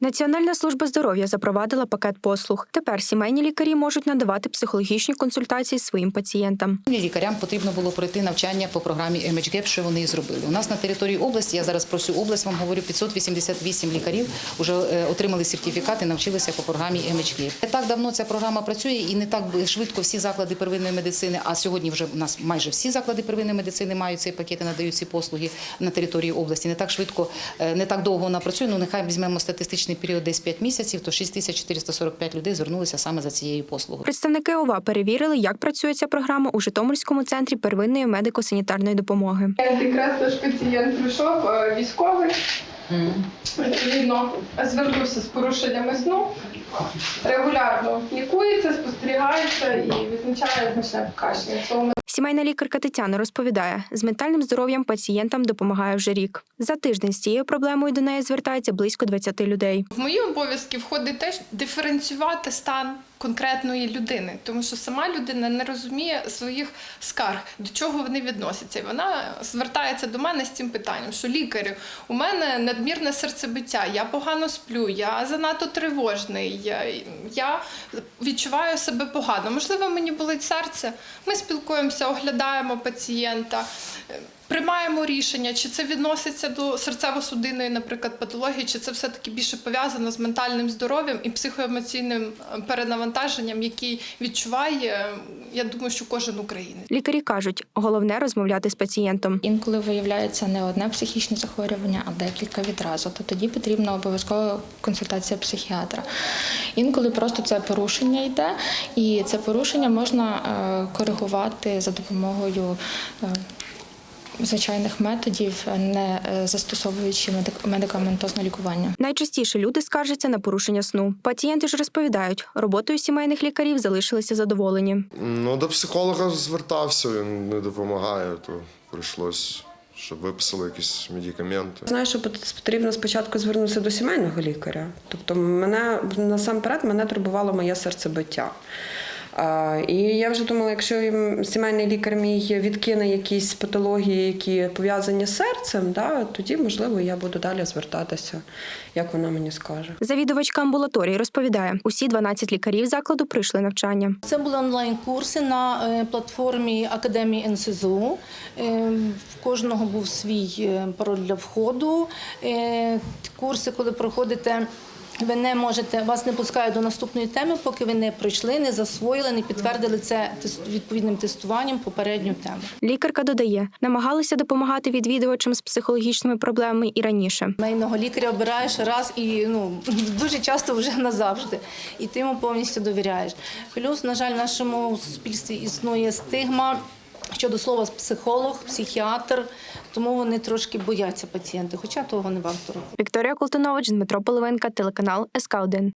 Національна служба здоров'я запровадила пакет послуг. Тепер сімейні лікарі можуть надавати психологічні консультації своїм пацієнтам. Лікарям потрібно було пройти навчання по програмі MHGAP, що вони і зробили. У нас на території області, я зараз про всю область вам говорю, 588 лікарів вже е, отримали сертифікати, навчилися по програмі MHGAP. Не так давно ця програма працює і не так швидко всі заклади первинної медицини, а сьогодні вже у нас майже всі заклади первинної медицини мають цей пакет і надають ці послуги на території області. Не так швидко, е, не так довго вона працює, ну нехай візьмемо статистичний період десь 5 місяців, то 6445 людей звернулися саме за цією послугою. Представники ОВА перевірили, як працює ця програма у Житомирському центрі первинної медико-санітарної допомоги. Якраз наш пацієнт прийшов е, військовий, відповідно звернувся з порушеннями сну, регулярно лікується, спостерігається і визначає значне покращення. Сімейна лікарка Тетяна розповідає, з ментальним здоров'ям пацієнтам допомагає вже рік. За тиждень з цією проблемою до неї звертається близько 20 людей. В мої обов'язки входить теж диференціювати стан конкретної людини, тому що сама людина не розуміє своїх скарг, до чого вони відносяться. І вона звертається до мене з цим питанням, що лікарю, у мене надмірне серцебиття, я погано сплю, я занадто тривожний, я, я відчуваю себе погано. Можливо, мені болить серце. Ми спілкуємося, оглядаємо пацієнта. Приймаємо рішення, чи це відноситься до серцево-судинної, наприклад, патології, чи це все-таки більше пов'язано з ментальним здоров'ям і психоемоційним е, перенавантаженням, який відчуває, е, я думаю, що кожен українець. Лікарі кажуть, головне розмовляти з пацієнтом. Інколи виявляється не одне психічне захворювання, а декілька відразу. То тоді потрібна обов'язково консультація психіатра. Інколи просто це порушення йде, і це порушення можна е, коригувати за допомогою. Звичайних методів, не е, застосовуючи медик- медикаментозне лікування. Найчастіше люди скаржаться на порушення сну. Пацієнти ж розповідають, роботою сімейних лікарів залишилися задоволені. Ну, до психолога звертався, він не допомагає, то прийшлось, щоб виписали якісь медикаменти. Знаю, що потрібно спочатку звернутися до сімейного лікаря. Тобто, мене насамперед мене турбувало моє серцебиття. І я вже думала, якщо сімейний лікар мій відкине якісь патології, які пов'язані з серцем, да, тоді, можливо, я буду далі звертатися, як вона мені скаже. Завідувачка амбулаторії розповідає, усі 12 лікарів закладу пройшли навчання. Це були онлайн-курси на е, платформі Академії НСЗУ. Е, В кожного був свій е, пароль для входу. Курси, коли проходите. Ви не можете, вас не пускають до наступної теми, поки ви не пройшли, не засвоїли, не підтвердили це відповідним тестуванням попередню тему. Лікарка додає, намагалися допомагати відвідувачам з психологічними проблемами і раніше. Мейного лікаря обираєш раз і ну дуже часто вже назавжди, і ти йому повністю довіряєш. Плюс, на жаль, в нашому суспільстві існує стигма. Щодо слова психолог, психіатр, тому вони трошки бояться пацієнти, хоча того не варто робити. Вікторія Колтунович, Дмитро Половинка, телеканал СК 1